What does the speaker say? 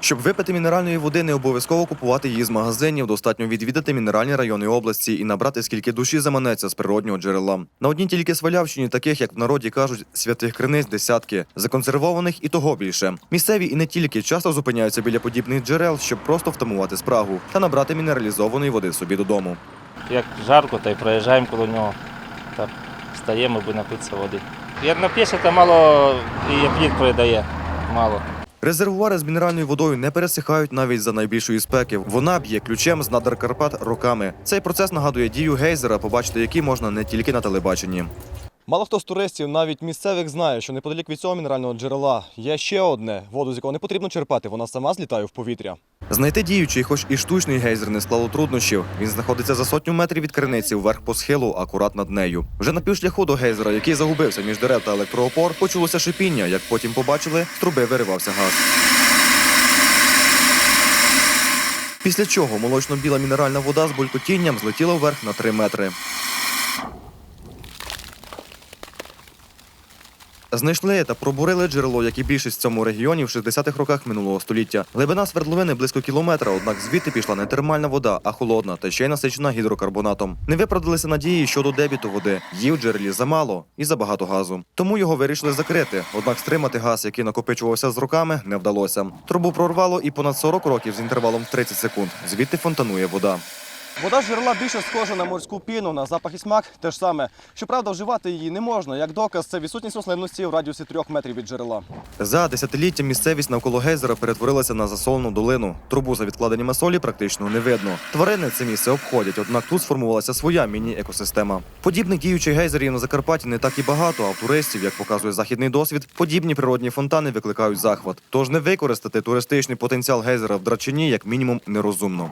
Щоб випити мінеральної води, не обов'язково купувати її з магазинів. Достатньо відвідати мінеральні райони області і набрати скільки душі заманеться з природнього джерела. На одній тільки Свалявщині, таких як в народі кажуть, святих криниць десятки, законсервованих і того більше. Місцеві і не тільки часто зупиняються біля подібних джерел, щоб просто втамувати спрагу та набрати мінералізованої води собі додому. Як жарко, то й проїжджаємо коло нього. Так, стаємо, аби напитися води. Як нап'єшся, то мало і апетит придає. Мало. Резервуари з мінеральною водою не пересихають навіть за найбільшої спеки. Вона б'є ключем з надр Карпат роками. Цей процес нагадує дію гейзера, побачити який можна не тільки на телебаченні. Мало хто з туристів, навіть місцевих, знає, що неподалік від цього мінерального джерела є ще одне воду, з якого не потрібно черпати, вона сама злітає в повітря. Знайти діючий, хоч і штучний гейзер не склало труднощів. Він знаходиться за сотню метрів від криниці вверх по схилу, акурат над нею. Вже на півшляху до гейзера, який загубився між дерев та електроопор, почулося шипіння. Як потім побачили, з труби виривався газ. Після чого молочно-біла мінеральна вода з булькотінням злетіла вверх на 3 метри. Знайшли та пробурили джерело, як і більшість в цьому регіоні в 60-х роках минулого століття. Глибина свердловини близько кілометра, однак звідти пішла не термальна вода, а холодна та ще й насичена гідрокарбонатом. Не виправдалися надії щодо дебіту води. Її в джерелі замало і забагато газу. Тому його вирішили закрити. Однак стримати газ, який накопичувався з роками, не вдалося. Трубу прорвало і понад 40 років з інтервалом в 30 секунд. Звідти фонтанує вода. Вода з джерела більше схожа на морську піну, на запах і смак те ж саме. Щоправда, вживати її не можна. Як доказ, це відсутність рослинності в радіусі трьох метрів від джерела. За десятиліття місцевість навколо гейзера перетворилася на засолену долину. Трубу за відкладеннями солі практично не видно. Тварини це місце обходять, однак тут сформувалася своя міні-екосистема. Подібних діючих гейзерів на Закарпатті не так і багато, а в туристів, як показує західний досвід, подібні природні фонтани викликають захват. Тож не використати туристичний потенціал гейзера в драчині як мінімум нерозумно.